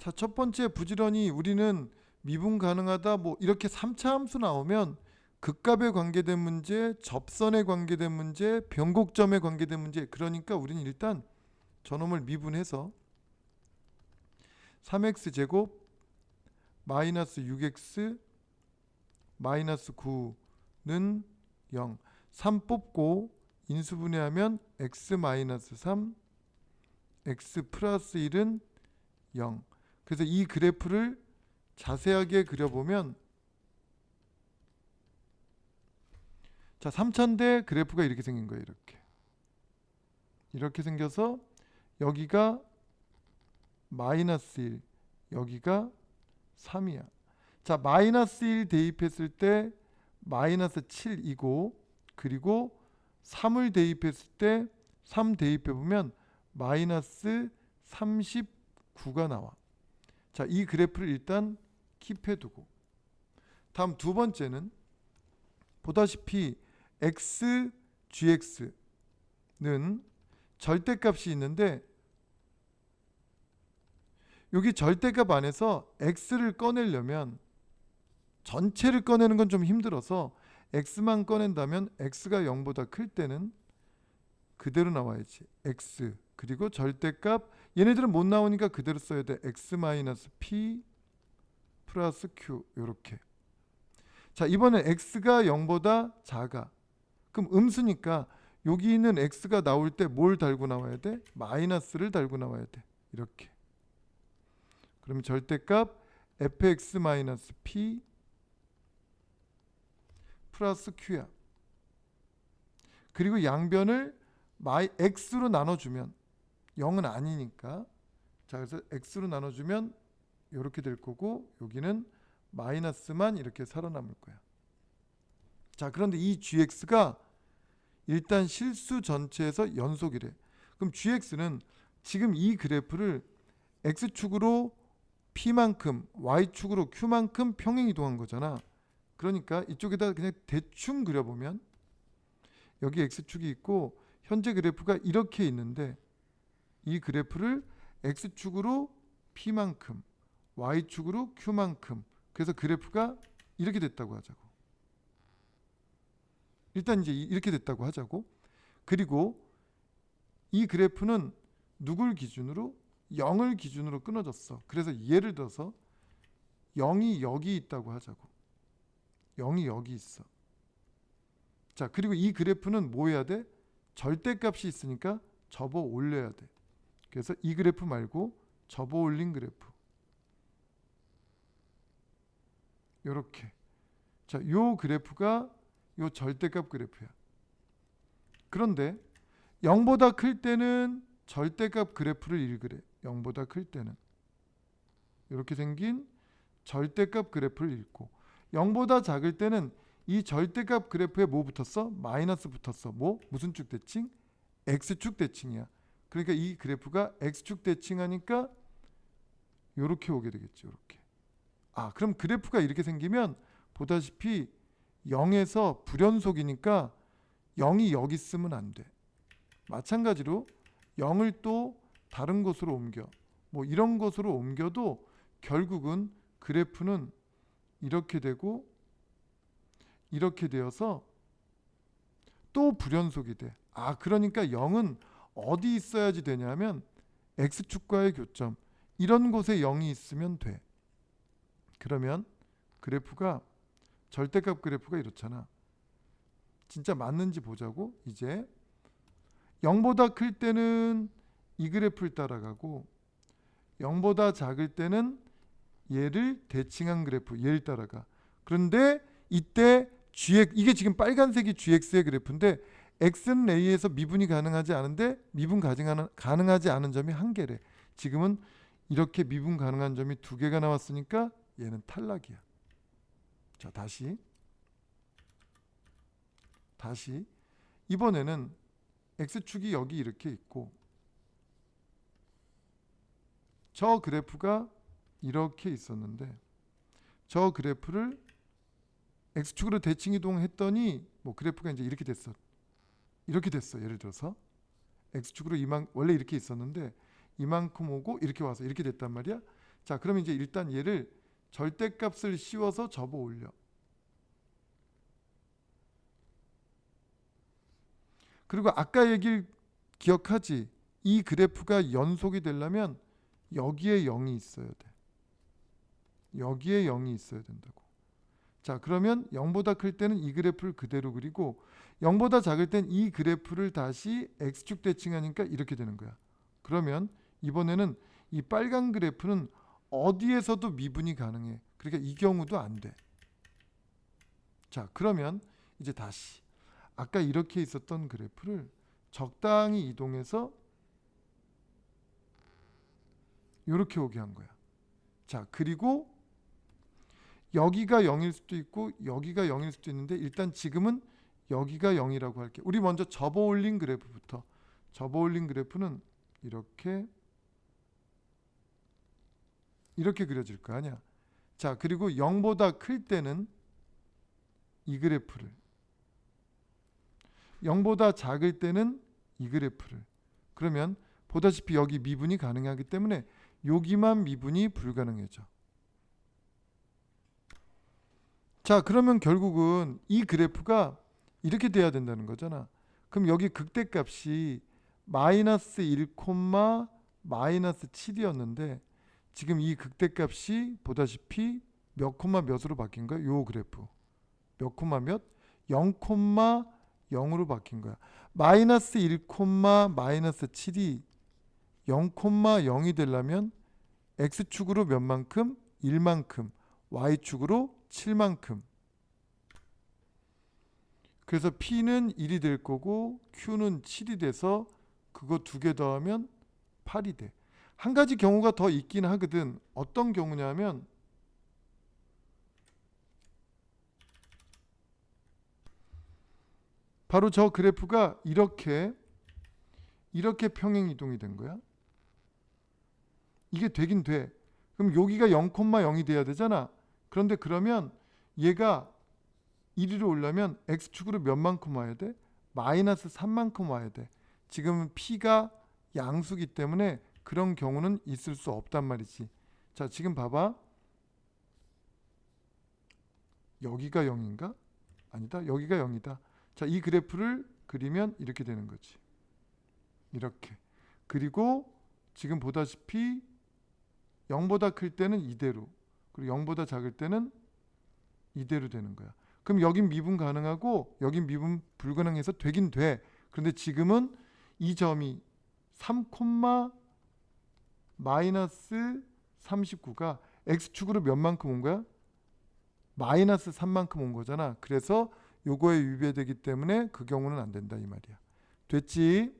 자, 첫 번째 부지런히 우리는 미분 가능하다 뭐 이렇게 3차 함수 나오면 극값에 관계된 문제, 접선에 관계된 문제, 변곡점에 관계된 문제. 그러니까 우리는 일단 저놈을 미분해서 3x 제곱 마이너스 6x 마이너스 9는 0. 3 뽑고 인수분해하면 x 마이너스 3 x 플러스 1은 0. 그래서 이 그래프를 자세하게 그려보면 자 3000대 그래프가 이렇게 생긴 거예요 이렇게. 이렇게 생겨서 여기가 마이너스 1 여기가 3이야. 자 마이너스 1 대입했을 때 마이너스 7이고 그리고 3을 대입했을 때 3 대입해보면 마이너스 39가 나와 자, 이 그래프를 일단 킵해 두고 다음 두 번째는 보다시피 x gx는 절대값이 있는데 여기 절대값 안에서 x를 꺼내려면 전체를 꺼내는 건 좀 힘들어서 x만 꺼낸다면 x가 0보다 클 때는 그대로 나와야지. x 그리고 절대값 얘네들은 못 나오니까 그대로 써야 돼. X 마이너스 p 플러스 q. 요렇게. 자 이번엔 x가 0보다 작아. 그럼 음수니까 여기 있는 x가 나올 때 뭘 달고 나와야 돼? 마이너스를 달고 나와야 돼. 이렇게. 그러면 절대값 fx 마이너스 p 플러스 q야. 그리고 양변을 마이 x로 나눠주면 0은 아니니까. 자 그래서 x로 나눠주면 이렇게 될 거고 여기는 마이너스만 이렇게 살아남을 거야. 자 그런데 이 gx가 일단 실수 전체에서 연속이래. 그럼 gx는 지금 이 그래프를 x축으로 p만큼 y축으로 q만큼 평행 이동한 거잖아. 그러니까 이쪽에다 그냥 대충 그려보면 여기 x축이 있고 현재 그래프가 이렇게 있는데 이 그래프를 x축으로 p만큼 y축으로 q만큼 그래서 그래프가 이렇게 됐다고 하자고. 일단 이제 이렇게 됐다고 하자고. 그리고 이 그래프는 누굴 기준으로? 0을 기준으로 끊어졌어. 그래서 예를 들어서 0이 여기 있다고 하자고. 0이 여기 있어. 자 그리고 이 그래프는 뭐 해야 돼? 절대값이 있으니까 접어 올려야 돼 그래서 이 그래프 말고 접어 올린 그래프. 요렇게. 자, 요 그래프가 요 절대값 그래프야. 그런데 0보다 클 때는 절대값 그래프를 읽으래. 0보다 클 때는. 이렇게 생긴 절대값 그래프를 읽고 0보다 작을 때는 이 절대값 그래프에 뭐 붙었어? 마이너스 붙었어. 뭐? 무슨 축 대칭? x축 대칭이야. 그러니까 이 그래프가 x축 대칭하니까 이렇게 오게 되겠죠. 이렇게. 아, 그럼 그래프가 이렇게 생기면 보다시피 0에서 불연속이니까 0이 여기 쓰면 안 돼. 마찬가지로 0을 또 다른 곳으로 옮겨. 뭐 이런 곳으로 옮겨도 결국은 그래프는 이렇게 되고 이렇게 되어서 또 불연속이 돼. 아, 그러니까 0은 어디 있어야지 되냐면 x축과의 교점 이런 곳에 0이 있으면 돼. 그러면 그래프가 절대값 그래프가 이렇잖아. 진짜 맞는지 보자고 이제 0보다 클 때는 이 그래프를 따라가고 0보다 작을 때는 얘를 대칭한 그래프 얘를 따라가. 그런데 이때 gx 이게 지금 빨간색이 gx의 그래프인데 a에서 미분이 가능하지 않은데 미분 가능하는, 가능하지 않은 점이 한 개래. 지금은 이렇게 미분 가능한 점이 두 개가 나왔으니까 얘는 탈락이야. 자 다시 다시 이번에는 x축이 여기 이렇게 있고 저 그래프가 이렇게 있었는데 저 그래프를 x축으로 대칭 이동했더니 뭐 그래프가 이제 이렇게 됐어. 이렇게 됐어. 예를 들어서 x축으로 이만 원래 이렇게 있었는데 이만큼 오고 이렇게 와서 이렇게 됐단 말이야. 자, 그러면 이제 일단 얘를 절대값을 씌워서 접어 올려. 그리고 아까 얘기를 기억하지? 이 그래프가 연속이 되려면 여기에 0이 있어야 돼. 여기에 0이 있어야 된다고. 자, 그러면 0보다 클 때는 이 그래프를 그대로 그리고 0보다 작을 땐 이 그래프를 다시 x축 대칭하니까 이렇게 되는 거야. 그러면 이번에는 이 빨간 그래프는 어디에서도 미분이 가능해. 그러니까 이 경우도 안 돼. 자, 그러면 이제 다시 아까 이렇게 있었던 그래프를 적당히 이동해서 이렇게 오게 한 거야. 자, 그리고 여기가 0일 수도 있고 여기가 0일 수도 있는데 일단 지금은 여기가 0이라고 할게. 우리 먼저 접어 올린 그래프부터. 접어 올린 그래프는 이렇게 이렇게 그려질 거 아니야. 자, 그리고 0보다 클 때는 이 그래프를 0보다 작을 때는 이 그래프를 그러면 보다시피 여기 미분이 가능하기 때문에 여기만 미분이 불가능해져. 자, 그러면 결국은 이 그래프가 이렇게 돼야 된다는 거잖아. 그럼 여기 극대값이 마이너스 1, 마이너스 7이었는데 지금 이 극대값이 보다시피 몇 콤마 몇으로 바뀐 거야? 요 그래프. 몇 콤마 몇? 0 콤마 0으로 바뀐 거야. 마이너스 1 콤마 마이너스 7이 0 콤마 0이 되려면 x축으로 몇만큼? 1만큼. y축으로 7만큼. 그래서 p는 1이 될 거고 q는 7이 돼서 그거 두 개 더하면 8이 돼. 한 가지 경우가 더 있긴 하거든. 어떤 경우냐면 바로 저 그래프가 이렇게 이렇게 평행 이동이 된 거야. 이게 되긴 돼. 그럼 여기가 0,0이 돼야 되잖아. 그런데 그러면 얘가 1위로 오려면 x축으로 몇만큼 와야 돼? 마이너스 3만큼 와야 돼. 지금 p가 양수기 때문에 그런 경우는 있을 수 없단 말이지. 자, 지금 봐봐. 여기가 0인가? 아니다. 여기가 0이다. 자, 이 그래프를 그리면 이렇게 되는 거지. 이렇게. 그리고 지금 보다시피 0보다 클 때는 이대로. 그리고 0보다 작을 때는 이대로 되는 거야. 그럼 여긴 미분 가능하고 여긴 미분 불가능해서 되긴 돼. 그런데 지금은 이 점이 3, 마이너스 39가 x축으로 몇만큼 온 거야? 마이너스 3만큼 온 거잖아. 그래서 요거에 위배되기 때문에 그 경우는 안 된다 이 말이야. 됐지?